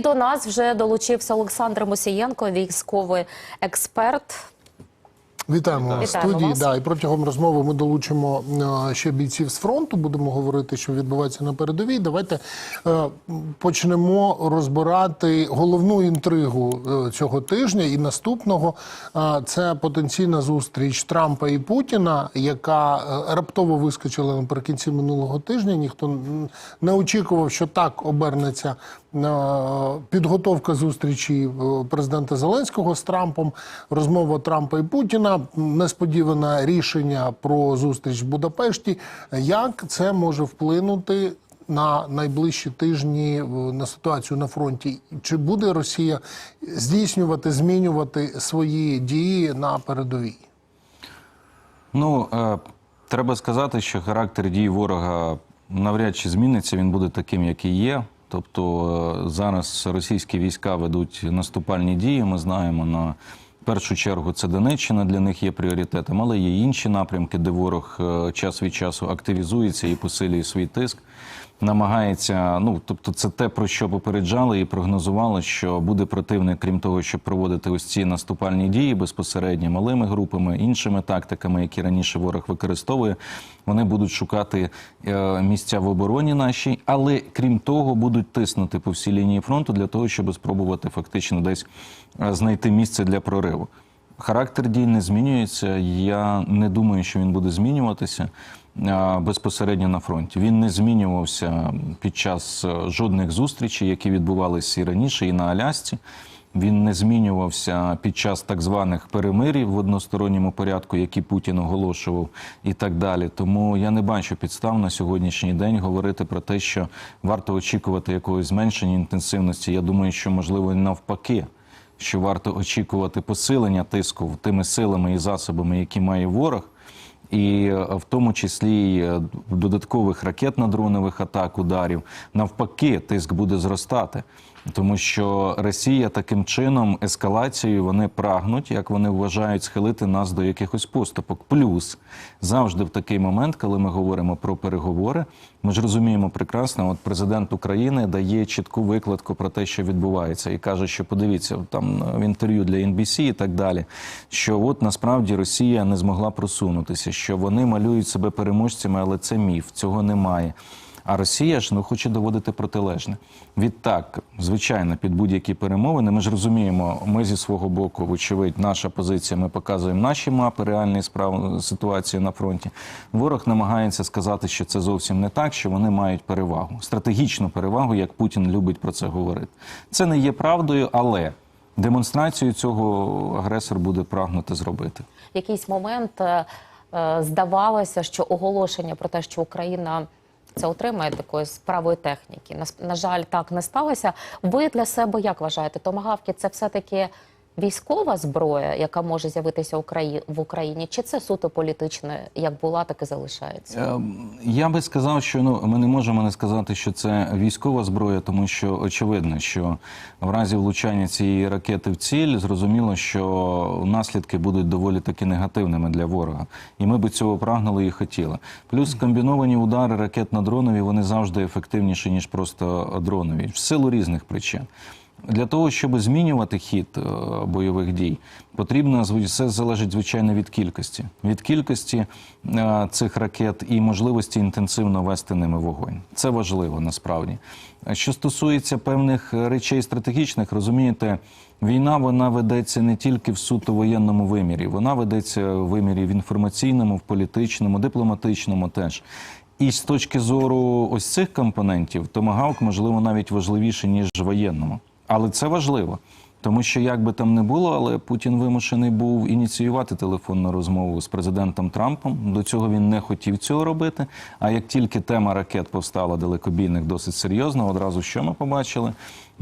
до нас вже долучився Олександр Мосієнко, військовий експерт. Вітаємо в студії. Да, і протягом розмови ми долучимо е, ще бійців з фронту. Будемо говорити, що відбувається на передовій. Давайте е, почнемо розбирати головну інтригу е, цього тижня і наступного. Е, Це потенційна зустріч Трампа і Путіна, яка е, раптово вискочила наприкінці минулого тижня. Ніхто не очікував, що так обернеться підготовка зустрічі президента Зеленського з Трампом, розмова Трампа і Путіна, несподіване рішення про зустріч в Будапешті. Як це може вплинути? На найближчі тижні е, на ситуацію на фронті, чи буде Росія здійснювати, змінювати свої дії на передовій? Ну, е, треба сказати, що характер дій ворога навряд чи зміниться, він буде таким, який є. Тобто е, зараз російські війська ведуть наступальні дії. Ми знаємо на першу чергу це Донеччина для них є пріоритетом, але є інші напрямки, де ворог е, час від часу активізується і посилює свій тиск. Намагається, ну тобто, це те, про що попереджали і прогнозували, що буде противник, крім того, щоб проводити ось ці наступальні дії безпосередньо малими групами, іншими тактиками, які раніше ворог використовує. Вони будуть шукати е, місця в обороні нашій, але крім того, будуть тиснути по всій лінії фронту для того, щоб спробувати фактично десь е, знайти місце для прориву. Характер дій не змінюється. Я не думаю, що він буде змінюватися безпосередньо на фронті. Він не змінювався під час е, жодних зустрічей, які відбувалися і раніше, і на Алясці. Він не змінювався під час так званих перемирів в односторонньому порядку, які Путін оголошував, і так далі. Тому я не бачу підстав на сьогоднішній день говорити про те, що варто очікувати якогось зменшення інтенсивності. Я думаю, що можливо навпаки що варто очікувати посилення тиску тими силами і засобами, які має ворог, і е, в тому числі е, додаткових ракетно-дронових атак, ударів. Навпаки, тиск буде зростати. Тому що Росія таким чином ескалацією вони прагнуть, як вони вважають, схилити нас до якихось поступок. Плюс завжди в такий момент, коли ми говоримо про переговори, ми ж розуміємо прекрасно, от президент України дає чітку викладку про те, що відбувається, і каже, що подивіться там в інтерв'ю для NBC і так далі, що от насправді Росія не змогла просунутися, що вони малюють себе переможцями, але це міф, цього немає. А Росія ж ну хоче доводити протилежне. Відтак, звичайно, під будь-які перемовини. Ми ж розуміємо, ми зі свого боку, вочевидь, наша позиція. Ми показуємо наші мапи реальної справ ситуації на фронті. Ворог намагається сказати, що це зовсім не так, що вони мають перевагу, стратегічну перевагу, як Путін любить про це говорити. Це не є правдою, але демонстрацію цього агресор буде прагнути зробити. Якийсь момент е, е, здавалося, що оголошення про те, що Україна це отримає такої справої техніки. На, на жаль, так не сталося. Ви для себе як вважаєте? Томагавки це все-таки військова зброя, яка може з'явитися в Україні, чи це суто політичне, як була, так і залишається? Ем, Я би сказав, що ну ми не можемо не сказати, що це військова зброя, тому що очевидно, що в разі влучання цієї ракети в ціль зрозуміло, що наслідки будуть доволі таки негативними для ворога, і ми би цього прагнули і хотіли. Плюс комбіновані удари ракетно-дронові вони завжди ефективніші ніж просто дронові в силу різних причин. Для того, щоб змінювати хід е, бойових дій, потрібно все залежить звичайно від кількості, від кількості е, цих ракет і можливості інтенсивно вести ними вогонь. Це важливо насправді. Що стосується певних речей стратегічних, розумієте, війна вона ведеться не тільки в суто воєнному вимірі, вона ведеться в вимірі в інформаційному, в політичному, дипломатичному теж. І з точки зору ось цих компонентів, томагавк, можливо, навіть важливіше, ніж воєнному. Але це важливо, тому що як би там не було, але Путін вимушений був ініціювати телефонну розмову з президентом Трампом. До цього він не хотів цього робити. А як тільки тема ракет повстала далекобійних досить серйозно, одразу що ми побачили?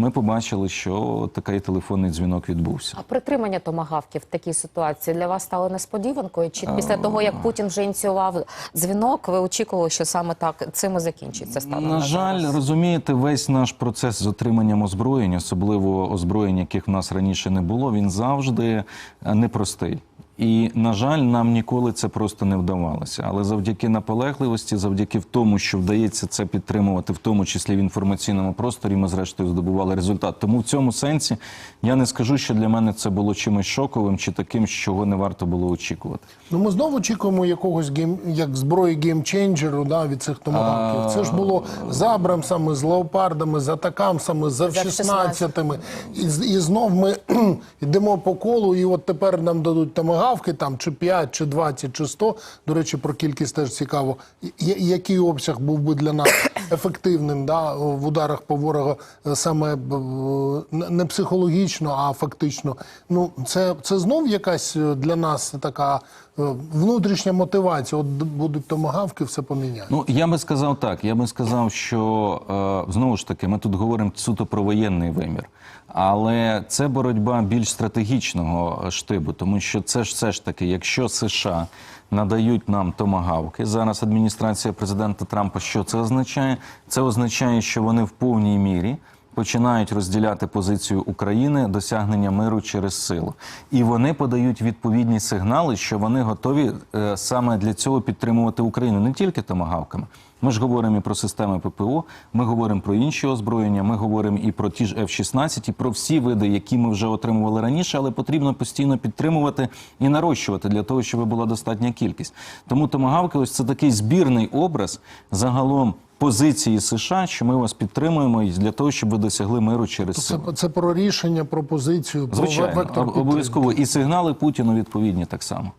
Ми побачили, що такий телефонний дзвінок відбувся. А притримання томагавків в такій ситуації для вас стало несподіванкою? Чи після того, як Путін вже ініціював дзвінок, ви очікували, що саме так цим і закінчиться станом На жаль, розумієте, весь наш процес з отриманням озброєння, особливо озброєння, яких в нас раніше не було, він завжди е, непростий. І, на жаль, нам ніколи це просто не вдавалося. Але завдяки наполегливості, завдяки в тому, що вдається це підтримувати, в тому числі в інформаційному просторі, ми зрештою здобували результат. Тому в цьому сенсі я не скажу, що для мене це було чимось шоковим чи таким, чого не варто було очікувати. Ну, ми знову очікуємо якогось гейм, як зброї геймченджеру да, від цих томагавків. Це ж було з Абрамсами, з леопардами, з атакамсами, з F-16. І, і знов ми йдемо по колу, і от тепер нам дадуть томагавки, там чи 5, чи 20, чи 100. До речі, про кількість теж цікаво. Який обсяг був би для нас ефективним да, в ударах по ворога е, саме не не психологічно, а фактично. Ну, це, це знов якась е, для нас така е, внутрішня мотивація. От будуть томагавки, все поміняє. Ну я би сказав так. Я би сказав, що е, знову ж таки ми тут говоримо суто про воєнний вимір, але це боротьба більш стратегічного штибу, тому що це ж все ж таки, якщо США надають нам томагавки, зараз адміністрація президента Трампа, що це означає? Це означає, що вони в повній мірі. Починають розділяти позицію України досягнення миру через силу, і вони подають відповідні сигнали, що вони готові е, саме для цього підтримувати Україну не тільки томагавками. Ми ж говоримо і про системи ППО, ми говоримо про інші озброєння, ми говоримо і про ті ж F-16, і про всі види, які ми вже отримували раніше, але потрібно постійно підтримувати і нарощувати для того, щоб була достатня кількість. Тому томагавки, ось це такий збірний образ загалом позиції США, що ми вас підтримуємо для того, щоб ви досягли миру через Це, силу. це про рішення, про позицію, про Звичайно, вектор обов'язково і сигнали Путіну відповідні так само.